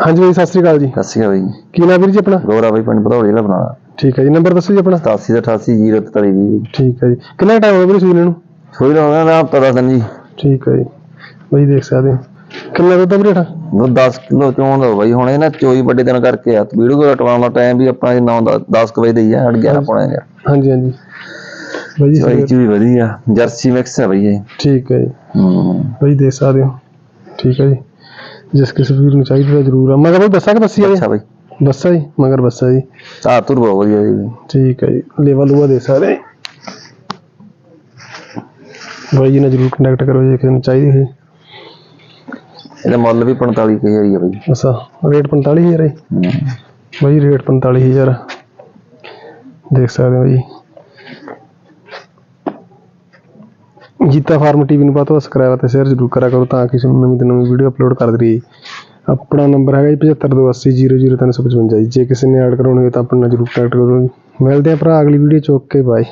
ਹਾਂਜੀ ਬਾਈ ਸਤਿ ਸ੍ਰੀ ਅਕਾਲ ਜੀ। ਸਤਿ ਸ਼੍ਰੀ ਅਕਾਲ ਜੀ। ਕੀ ਨਾਮ ਵੀਰ ਜੀ ਆਪਣਾ? ਗੌਰਾ ਬਾਈ ਪਿੰਡ ਭਦੌੜੀ ਦਾ ਬਣਾਣਾ ਠੀਕ ਹੈ ਜੀ ਨੰਬਰ ਦੱਸੋ ਜੀ ਆਪਣਾ। 87 ਦਾ 88 043 ਜੀ ਠੀਕ ਹੈ ਜੀ। ਕਿੰਨਾ ਟਾਈਮ ਹੋ ਗਿਆ ਵੀਰੇ ਸੂਈ ਨੂੰ? ਸੋਈ ਲਾਉਂਦਾ ਨਾ ਪਤਾ ਦਿਨ ਜੀ। ਠੀਕ ਹੈ ਜੀ। ਬਾਈ ਦੇਖ ਸਕਦੇ ਹੋ। ਕਿੰਨਾ ਦੁੱਧ ਆ ਵੀਰੇ ਉਹ 10 ਕਿਲੋ ਚੋਣ ਦਾ ਬਾਈ। ਹੁਣ ਇਹ ਨਾ ਚੋਈ ਵੱਡੇ ਦਿਨ ਕਰਕੇ ਆ। ਵੀਡੀਓ ਕੋਲ ਟਵਾਉਣ ਦਾ ਟਾਈਮ ਵੀ ਆਪਣਾ 9 10 ਕੁ ਵਜੇ ਦਾ ਹੀ ਆ 11 ਪੌਣੇ ਦਾ ਹਾਂਜੀ ਹਾਂਜੀ। ਬਾਈ ਜੀ ਚੋਈ ਚ ਵੀ ਵਧੀਆ। ਜਰਸੀ ਮਿਕਸ ਹੈ ਬਾਈ ਇਹ। ਠੀਕ ਹੈ ਜੀ। ਹੂੰ। ਬਾਈ ਦੇਖ ਸਕਦੇ ਹੋ। ਠੀਕ ਹੈ ਜੀ। ਜਿਸ ਕਿਸੇ ਵੀਰ ਨੂੰ ਚਾਹੀਦਾ ਤਾਂ ਜ਼ਰੂਰ ਆ। ਮਗਰ ਬਾਈ ਦੱਸਾਂ ਕਿ ਅੱਛਾ ਆ ਬਾਈ। ਦੱਸਾਂ ਜੀ ਮਗਰ ਬੱਸਾ ਜੀ। ਧਾਰ ਧੁਰ ਬਹੁਤ ਵਧੀਆ ਜੀ। ਠੀਕ ਹੈ ਜੀ। ਲੈਵਲ ਉਹ ਦੇ ਸਕਦੇ ਬਾਈ ਜੀ ਨਾਲ ਜ਼ਰੂਰ ਕੰਟੈਕਟ ਕਰੋ ਜੇ ਕਿਸੇ ਨੂੰ ਚਾਹੀਦੀ ਹੋਈ। ਇਹਦਾ ਮੁੱਲ ਵੀ 45 ਕੁ ਹਜ਼ਾਰ ਹੀ ਆ ਬਾਈ। ਅੱਛਾ ਰੇਟ 45000 ਹੈ ਜੀ। ਹੂੰ। ਬਾਈ ਰੇਟ 45000 ਦੇਖ ਸਕਦੇ ਹੋ ਜੀ। ਜੀਤਾ ਫਾਰਮ ਟੀਵੀ ਨੂੰ ਬਾਤੋਂ ਸਬਸਕ੍ਰਾਈਬ ਅਤੇ ਸ਼ੇਅਰ ਜ਼ਰੂਰ ਕਰਿਆ ਕਰੋ ਤਾਂ ਕਿ ਤੁਹਾਨੂੰ ਨਵੀਂ ਤੋਂ ਨਵੀਂ ਵੀਡੀਓ ਅਪਲੋਡ ਕਰਦੇ ਰਹੀਏ। ਆਪਣਾ ਨੰਬਰ ਹੈਗਾ ਜੀ 7528000355 ਜੀ। ਜੇ ਕਿਸੇ ਨੇ ਐਡ ਕਰਾਉਣੀ ਹੋਵੇ ਤਾਂ ਆਪਣਾ ਜ਼ਰੂਰ ਕੰਟੈਕਟ ਕਰੋ ਜੀ। ਮਿਲਦੇ ਆ ਭਰਾ, ਅਗਲੀ ਵੀਡੀਓ ਚ। Okay bye